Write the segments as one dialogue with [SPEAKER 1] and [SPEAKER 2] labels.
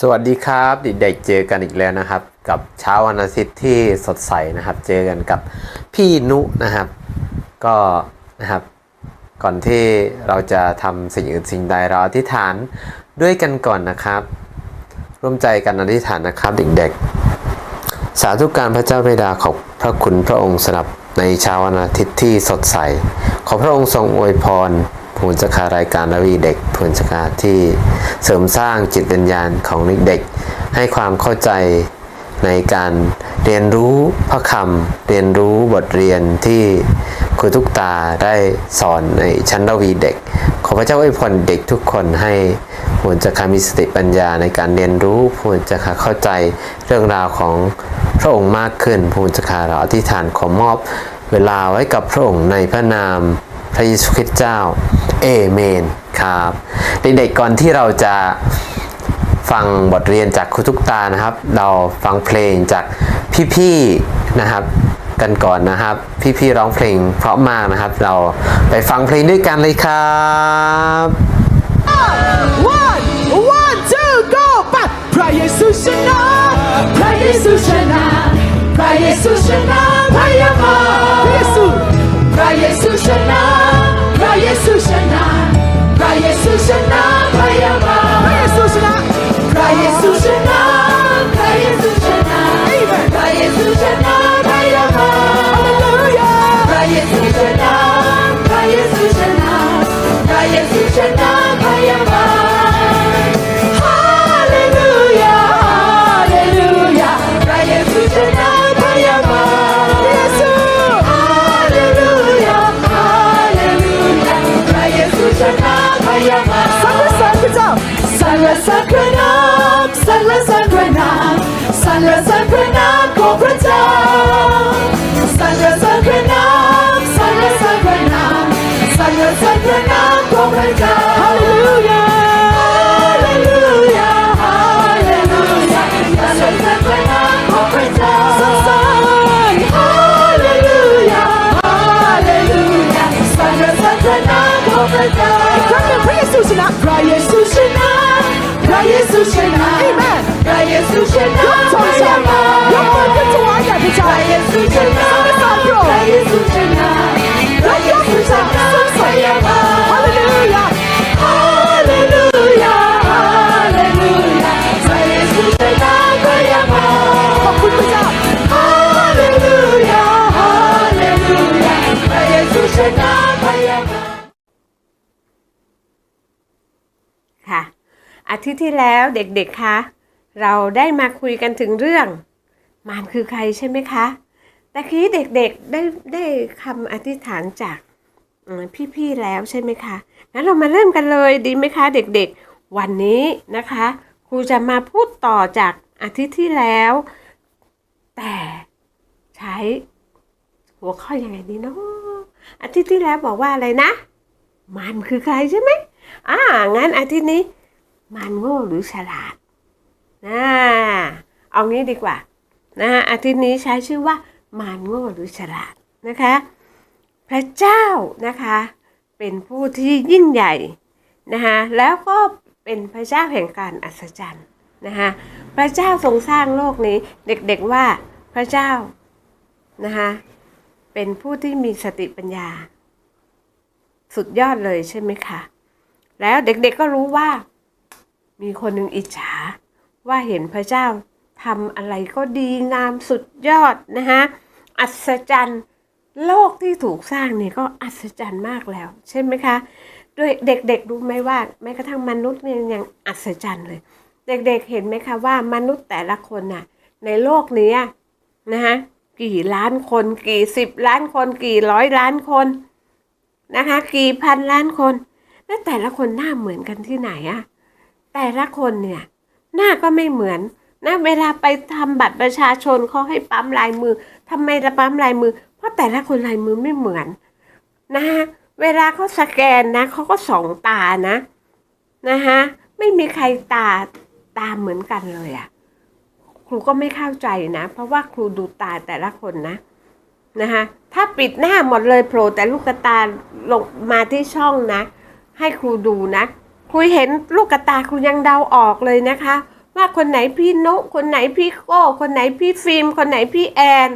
[SPEAKER 1] สวัสดีครับเด็กๆเจอกันอีกแล้วนะครับ กับเช้าวันอาทิตย์ที่สดใสนะครับ เจอกันกับพี่นุนะครับ ก็นะครับ ก่อนที่เราจะทำสิ่งอื่นสิ่งใดเราอธิษฐานด้วยกันก่อนนะครับ ร่วมใจกันอธิษฐานนะครับเด็กๆ สาธุการพระเจ้าบิดาขอบพระคุณพระองค์สำหรับในเช้าวันอาทิตย์ที่สดใส ขอพระองค์ทรงอวยพรผู้จัดการายการนาวีเด็กผู้จัดการที่ เสริมสร้างจิตวิญญาณของเด็กๆให้ความเข้าใจในการเรียนรู้พระคำเรียนรู้บทเรียนที่ครูทุกตาได้สอนในชั้นนาวีเด็ก ขอพระเจ้าอวยพรเด็กทุกคนให้ผู้จัการมีสติปัญญาในการเรียนรู้ผู้จัการเข้าใจเรื่องราวของพระองค์มากขึ้นผู้จัการเราอธิษฐานขอมอบเวลาไว้กับพระองค์ในพระนามพระเยซูคริสต์เจ้า เอเมนครับ เด็กๆก่อนที่เราจะฟังบทเรียนจากครูทุกตานะครับ เราฟังเพลงจากพี่ๆนะครับกันก่อนนะครับ พี่ๆร้องเพลงเพราะมากนะครับ เราไปฟังเพลงด้วยกันเลยครับ
[SPEAKER 2] One, one, two, go! ไปพระเยซูชนะพระเยซูชนะพระเยซูชนะพระยามาพระเยซูพระเยซูชนะพระเยซู ระ สรร อา
[SPEAKER 3] ทิตย์ที่แล้วเด็กๆ คะ เราได้มาคุยกันถึงเรื่อง มารคือใครใช่ไหมคะ แต่คีเด็กๆได้ได้คำอธิษฐานจากพี่ๆแล้วใช่ไหมคะงั้นเรามาเริ่มกันเลยดีไหมคะเด็กๆ วันนี้นะคะ ครูจะมาพูดต่อจากอาทิตย์ที่แล้ว แต่ใช้หัวข้อยังไงดีเนาะอาทิตย์ที่แล้วบอกว่าอะไรนะ มันคือใครใช่ไหมอ่างั้นอาทิตย์นี้ มันโง่หรือฉลาดนะเอางี้ดีกว่านะอาทิตย์นี้ใช้ชื่อว่ามันโง่หรือฉลาดนะคะ พระเจ้านะคะ เป็นผู้ที่ยิ่งใหญ่นะคะแล้วก็เป็นพระเจ้าแห่งการอัศจรรย์นะคะพระเจ้าทรงสร้างโลกนี้เด็กๆว่าพระเจ้านะคะเป็นผู้ที่มีสติปัญญา สุดยอดเลยใช่ไหมคะแล้วเด็กๆก็รู้ว่า มีคนหนึ่งอิจฉา ว่าเห็นพระเจ้าทำอะไรก็ดีงามสุดยอดนะคะอัศจรรย์โลกที่ถูกสร้างเนี่ยก็อัศจรรย์มากแล้ว ใช่ไหมคะด้วยเด็กๆรู้ไหมว่าแม้กระทั่งมนุษย์เนี่ยยังอัศจรรย์เลย เด็กๆเห็นไหมคะว่ามนุษย์แต่ละคนน่ะในโลกนี้นะคะกี่ล้านคนกี่สิบล้านคน กี่ร้อยล้านคนนะคะ กี่พันล้านคน แล้วแต่ละคนหน้าเหมือนกันที่ไหนอะ แต่ละคนเนี่ย หน้าก็ไม่เหมือนนะเวลาไปทำบัตรประชาชนเขาให้ปั๊มลายมือทำไมจะปั๊มลายมือ เพราะแต่ละคนลายมือไม่เหมือนนะคะเวลาเขาสแกนนะเขาก็สองตานะนะคะไม่มีใครตาตาเหมือนกันเลยอะครูก็ไม่เข้าใจนะ เพราะว่าครูดูตาแต่ละคนนะนะคะถ้าปิดหน้าหมดเลยโผล่แต่ลูกตาลงมาที่ช่องนะ ให้ครูดูนะ ครูเห็นลูกกระตาครูยังเดาออกเลยนะคะ ว่าคนไหนพี่นุคนไหนพี่โก้คนไหนพี่ฟิล์ม คนไหนพี่แอน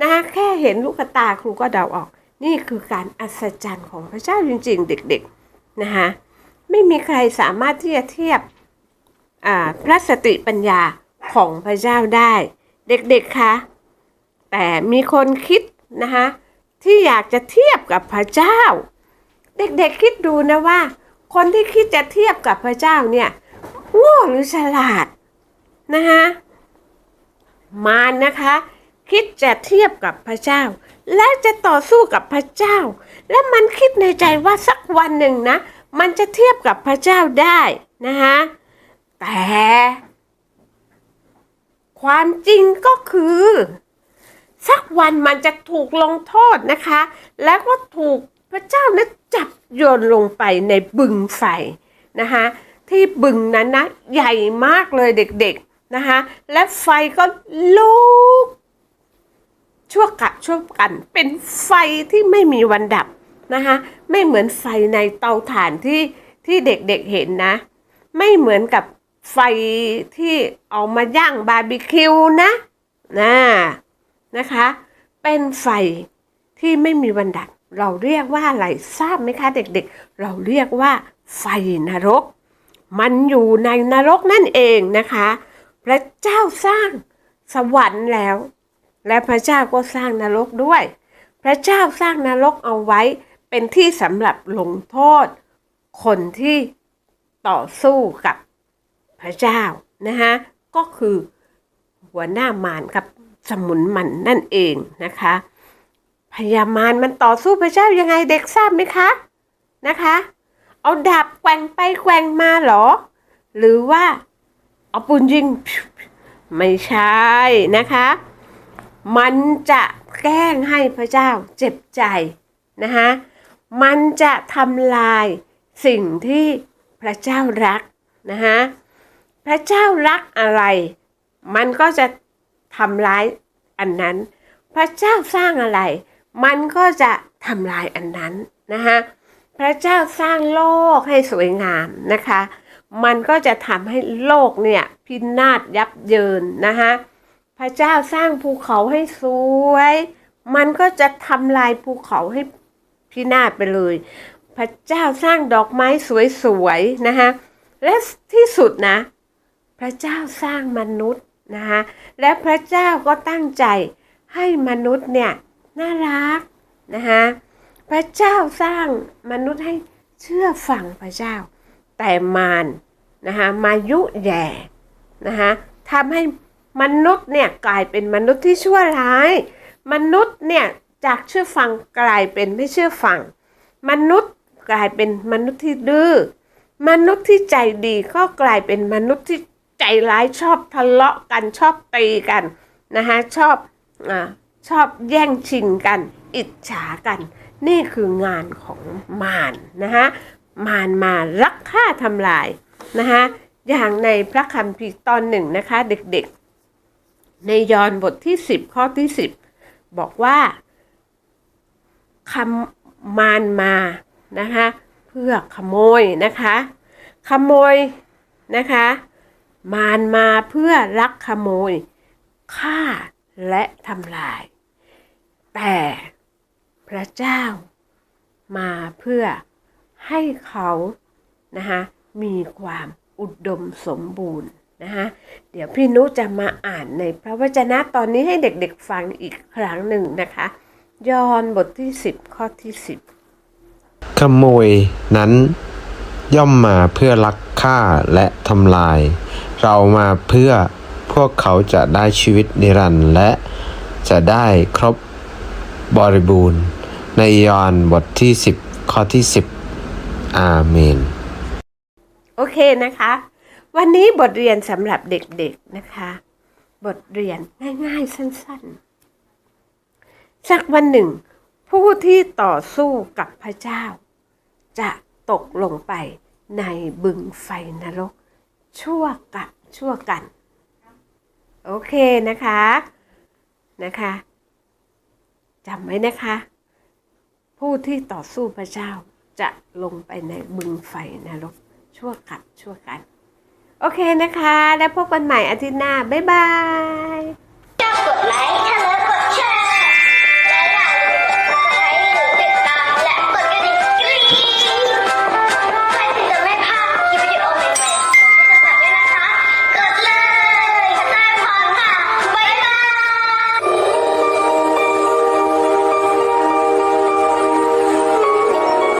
[SPEAKER 3] นะคะแค่เห็นลูกกระตาครูก็เดาออก นี่คือการอัศจรรย์ของพระเจ้าจริงๆ เด็กๆนะคะไม่มีใครสามารถที่จะเทียบอ่าพระสติปัญญาของพระเจ้าได้ เด็กๆคะแต่มีคนคิดนะคะที่อยากจะเทียบกับพระเจ้า เด็กๆคิดดูนะว่า คนที่คิดจะเทียบกับพระเจ้าเนี่ยโง่หรือฉลาดนะคะมารนะคะ คิดจะเทียบกับพระเจ้า และจะต่อสู้กับพระเจ้า และมันคิดในใจว่าสักวันหนึ่งนะ มันจะเทียบกับพระเจ้าได้นะคะแต่ความจริงก็คือ สักวันมันจะถูกลงโทษนะคะ แล้วก็ถูก พระเจ้านะจับโยนลงไปในบึงไฟนะคะที่บึงนั้นนะใหญ่มากเลยเด็กๆนะคะและไฟก็ลุกชั่วกะชั่วกัน เป็นไฟที่ไม่มีวันดับนะคะไม่เหมือนไฟในเตาถ่านที่ที่เด็กๆเเห็นนะ ไม่เหมือนกับไฟที่เอามาย่างบาร์บีคิวนะนะนะคะ เป็นไฟที่ไม่มีวันดับ เราเรียกว่าอะไรทราบไหมคะเด็กๆ เราเรียกว่า ไฟนรก มันอยู่ในนรกนั่นเองนะคะ พระเจ้าสร้างสวรรค์แล้ว และพระเจ้าก็สร้างนรกด้วย พระเจ้าสร้างนรกเอาไว้เป็นที่สำหรับลงโทษ คนที่ต่อสู้กับพระเจ้านะคะก็คือหัวหน้ามารกับสมุนมันนั่นเองนะคะ พญามารมันต่อสู้พระเจ้ายังไงเด็กทราบไหมคะนะคะ เอาดาบแกว่งไปแกว่งมาหรอ หรือว่าเอาปืนยิงไม่ใช่นะคะ มันจะแกล้งให้พระเจ้าเจ็บใจนะคะมันจะทำลายสิ่งที่พระเจ้ารักนะคะพระเจ้ารักอะไร มันก็จะทำร้ายอันนั้น พระเจ้าสร้างอะไร มันก็จะทำลายอันนั้นนะคะพระเจ้าสร้างโลกให้สวยงามนะคะ มันก็จะทำให้โลกเนี่ยพินาศยับเยินนะคะพระเจ้าสร้างภูเขาให้สวย มันก็จะทำลายภูเขาให้พินาศไปเลย พระเจ้าสร้างดอกไม้สวยๆนะคะและที่สุดนะ พระเจ้าสร้างมนุษย์นะคะและพระเจ้าก็ตั้งใจให้มนุษย์เนี่ย น่ารักนะคะพระเจ้าสร้างมนุษย์ให้เชื่อฟังพระเจ้า แต่มารนะคะมายุแย่นะคะทำให้มนุษย์เนี่ยกลายเป็นมนุษย์ที่ชั่วร้าย มนุษย์เนี่ยจากเชื่อฟังกลายเป็นไม่เชื่อฟัง มนุษย์กลายเป็นมนุษย์ที่ดื้อมนุษย์ที่ใจดีก็กลายเป็นมนุษย์ที่ใจร้ายชอบทะเลาะกันชอบตีกันนะคะชอบอ่า ชอบแย่งชิงกัน อิจฉากัน นี่คืองานของมารนะคะมารมารักฆ่าทำลายนะคะอย่างในพระคัมภีร์ตอนหนึ่งนะคะ เด็กๆ ในยอห์นบทที่ 10 ข้อที่ 10 บอกว่าคำมารมานะคะเพื่อขโมยนะคะ ขโมยนะคะ มารมาเพื่อลักขโมยฆ่าและทำลาย แต่พระเจ้ามาเพื่อให้เขานะคะมีความอุดมสมบูรณ์นะคะเดี๋ยวพี่นุจะมาอ่านในพระวจนะตอนนี้ให้เด็กๆฟังอีกครั้งหนึ่งนะคะ ยอห์นบทที่ 10 ข้อที่ 10
[SPEAKER 1] ขโมยนั้นย่อมมาเพื่อลักฆ่าและทำลาย เรามาเพื่อพวกเขาจะได้ชีวิตนิรันดร์และจะได้ครบ บริบูรณ์ ในยอห์นบทที่ 10 ข้อที่ 10 อาเมน
[SPEAKER 3] โอเคนะคะ วันนี้บทเรียนสำหรับเด็กๆนะคะ บทเรียนง่ายๆสั้นๆ สักวันหนึ่ง ผู้ที่ต่อสู้กับพระเจ้า จะตกลงไปในบึงไฟนรก ชั่วกับชั่วกัน โอเคนะคะนะคะ จำไว้นะคะ ผู้ที่ต่อสู้พระเจ้าจะลงไปในบึงไฟนรกชั่วกับชั่วกัน โอเคนะคะ แล้วพบกันใหม่อาทิตย์หน้า บ๊ายบาย